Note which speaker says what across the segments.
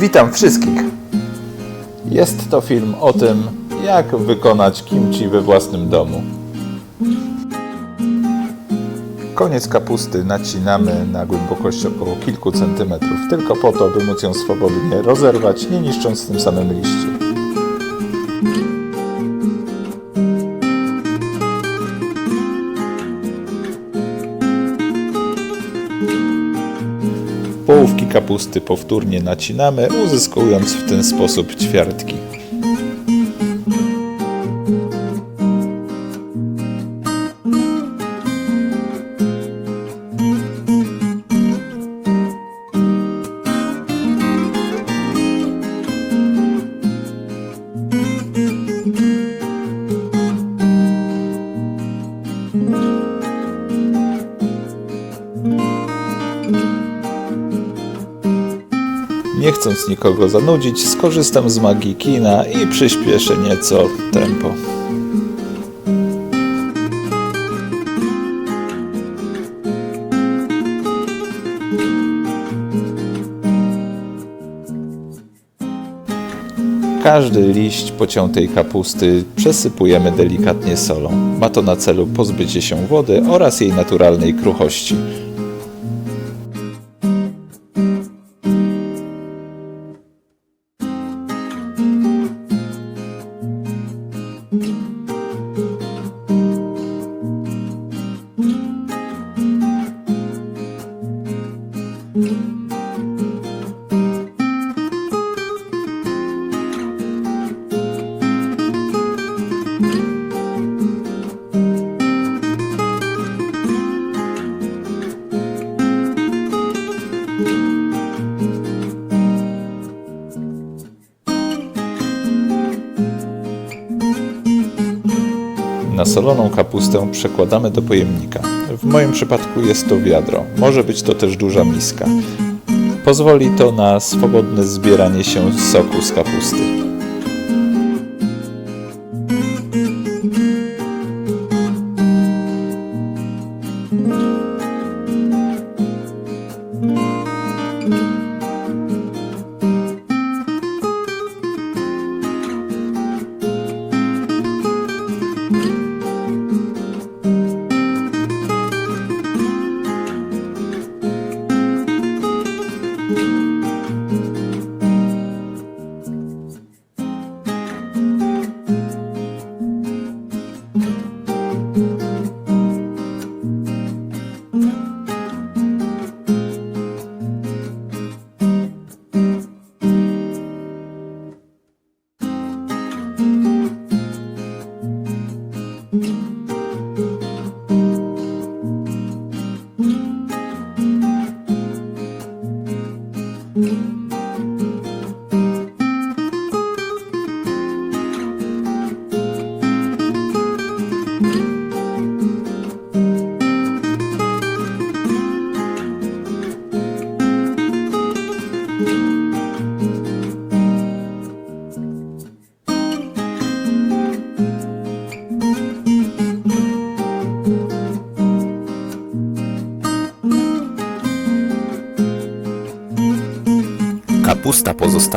Speaker 1: Witam wszystkich. Jest to film o tym, jak wykonać kimchi we własnym domu. Koniec kapusty nacinamy na głębokość około kilku centymetrów, tylko po to, by móc ją swobodnie rozerwać, nie niszcząc tym samym liści. Kapusty powtórnie nacinamy, uzyskując w ten sposób ćwiartki. Chcąc nikogo zanudzić, skorzystam z magii kina i przyspieszę nieco tempo. Każdy liść pociętej kapusty przesypujemy delikatnie solą. Ma to na celu pozbycie się wody oraz jej naturalnej kruchości. Nasoloną kapustę przekładamy do pojemnika. W moim przypadku jest to wiadro, może być to też duża miska. Pozwoli to na swobodne zbieranie się soku z kapusty.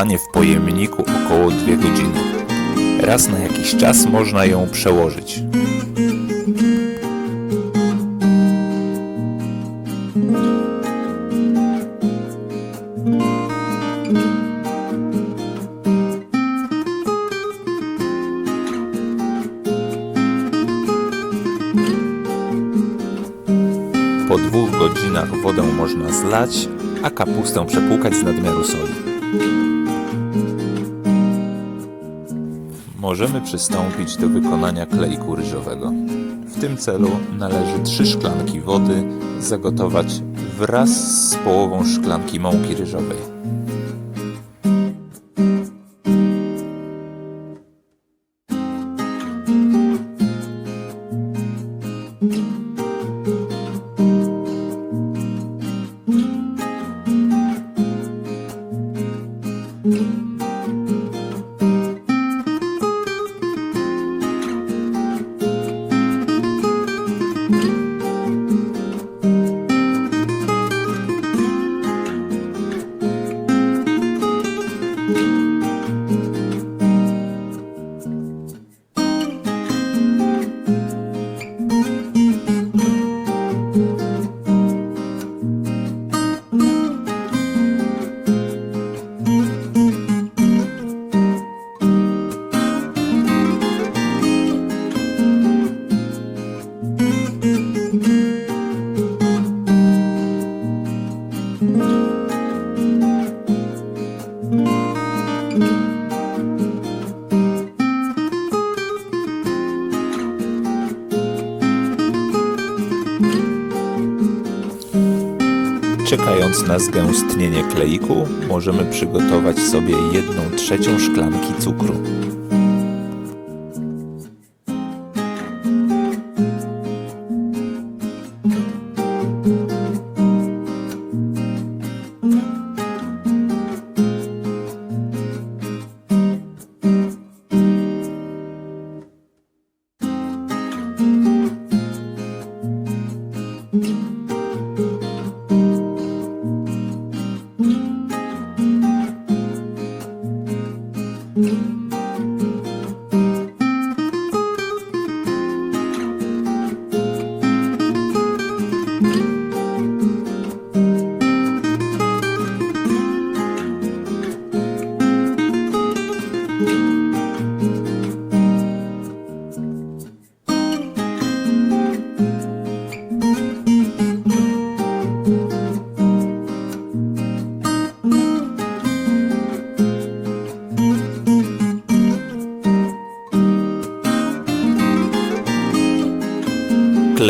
Speaker 2: Pozostanie w pojemniku około 2 godziny. Raz na jakiś czas można ją przełożyć. Po dwóch godzinach wodę można zlać, a kapustę przepłukać z nadmiaru soli. Możemy przystąpić do wykonania klejku ryżowego. W tym celu należy 3 szklanki wody zagotować wraz z połową szklanki mąki ryżowej. Thank you. Na zgęstnienie kleiku możemy przygotować sobie jedną trzecią szklanki cukru.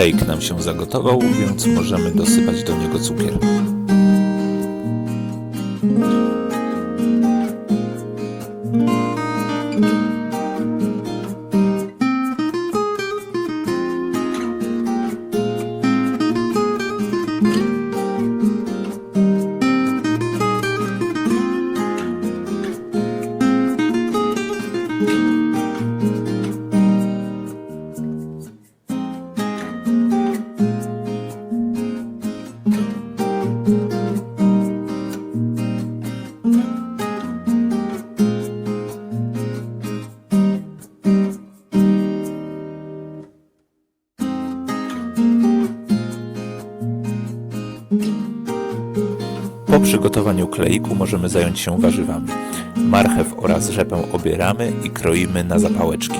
Speaker 2: Klejk nam się zagotował, więc możemy dosypać do niego cukier. Po przygotowaniu kleiku możemy zająć się warzywami. Marchew oraz rzepę obieramy i kroimy na zapałeczki.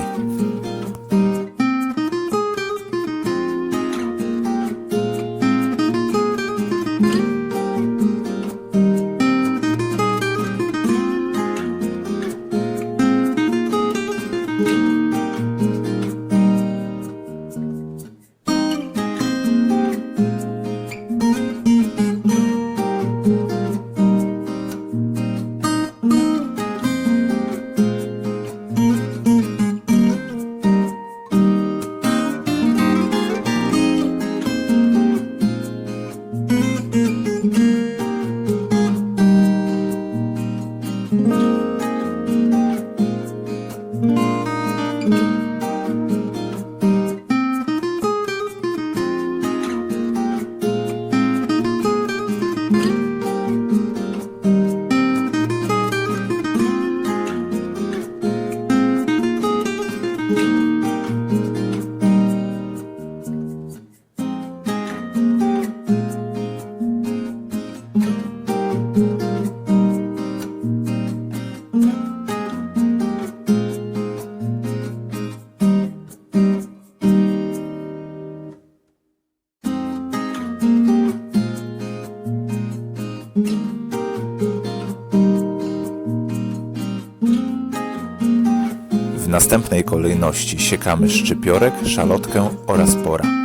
Speaker 2: W następnej kolejności siekamy szczypiorek, szalotkę oraz pora.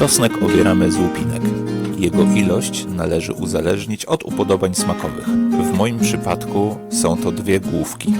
Speaker 2: Czosnek obieramy z łupinek. Jego ilość należy uzależnić od upodobań smakowych. W moim przypadku są to dwie główki.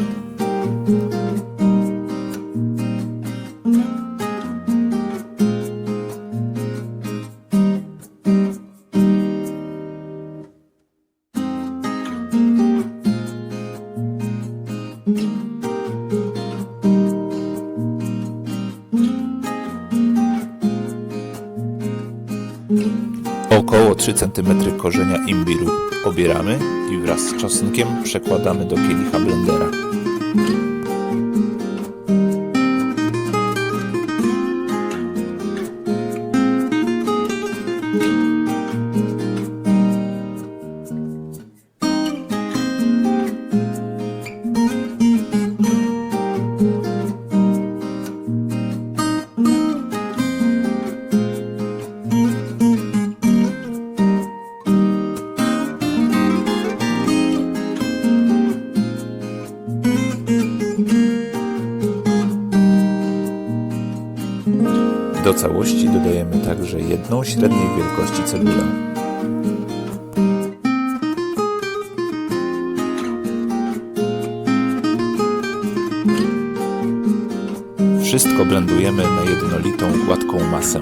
Speaker 2: 3 cm korzenia imbiru obieramy i wraz z czosnkiem przekładamy do kielicha blendera. Do całości dodajemy także jedną średniej wielkości cebulę. Wszystko blendujemy na jednolitą, gładką masę.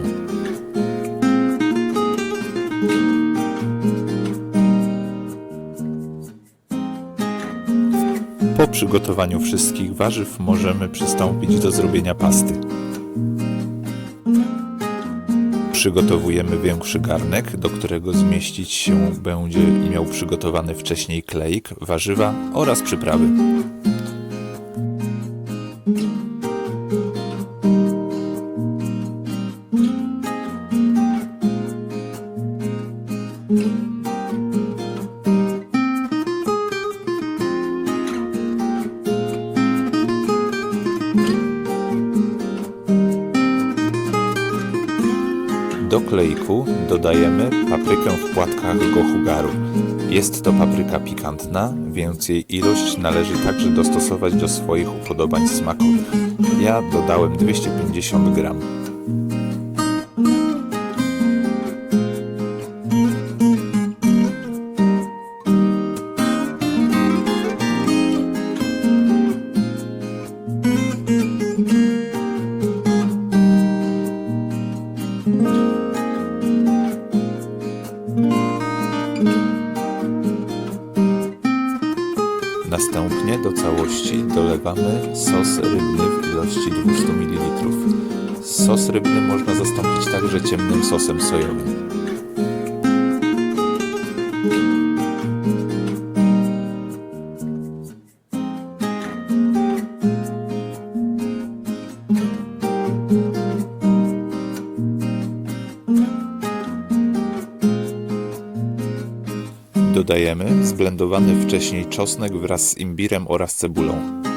Speaker 2: Po przygotowaniu wszystkich warzyw możemy przystąpić do zrobienia pasty. Przygotowujemy większy garnek, do którego zmieścić się będzie miał przygotowany wcześniej kleik, warzywa oraz przyprawy. Do kleiku dodajemy paprykę w płatkach gochugaru. Jest to papryka pikantna, więc jej ilość należy także dostosować do swoich upodobań smakowych. Ja dodałem 250 gram. Dolewamy sos rybny w ilości 200 ml. Sos rybny można zastąpić także ciemnym sosem sojowym. Dodajemy zblendowany wcześniej czosnek wraz z imbirem oraz cebulą.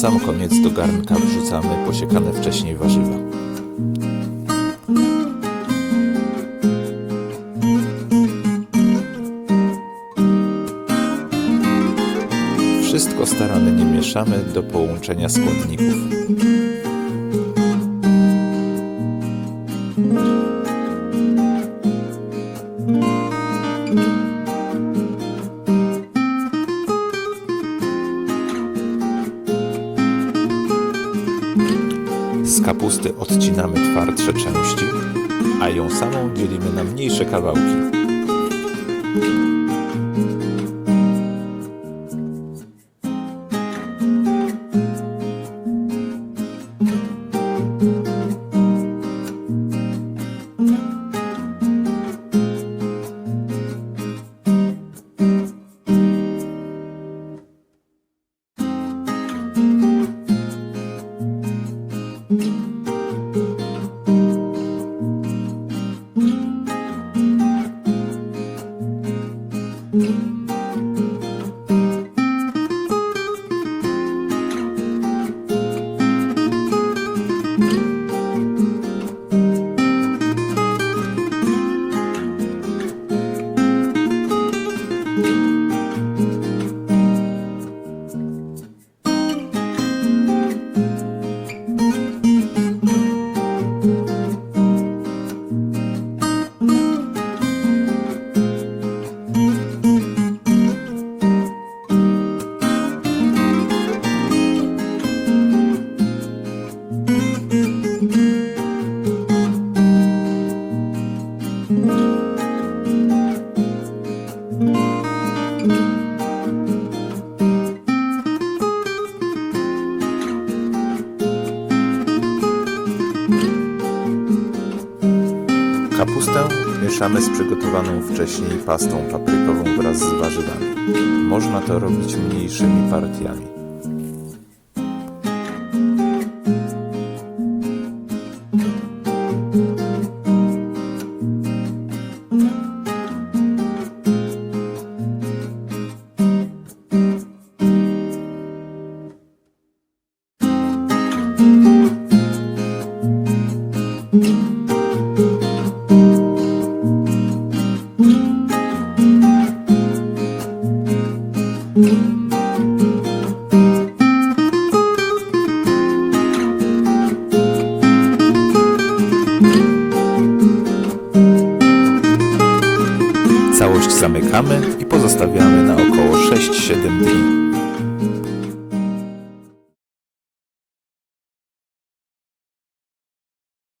Speaker 2: Sam koniec do garnka wrzucamy posiekane wcześniej warzywa. Wszystko starannie mieszamy do połączenia składników. Kapusty odcinamy twardsze części, a ją samą dzielimy na mniejsze kawałki. kapustę mieszamy z przygotowaną wcześniej pastą paprykową wraz z warzywami. Można to robić mniejszymi partiami.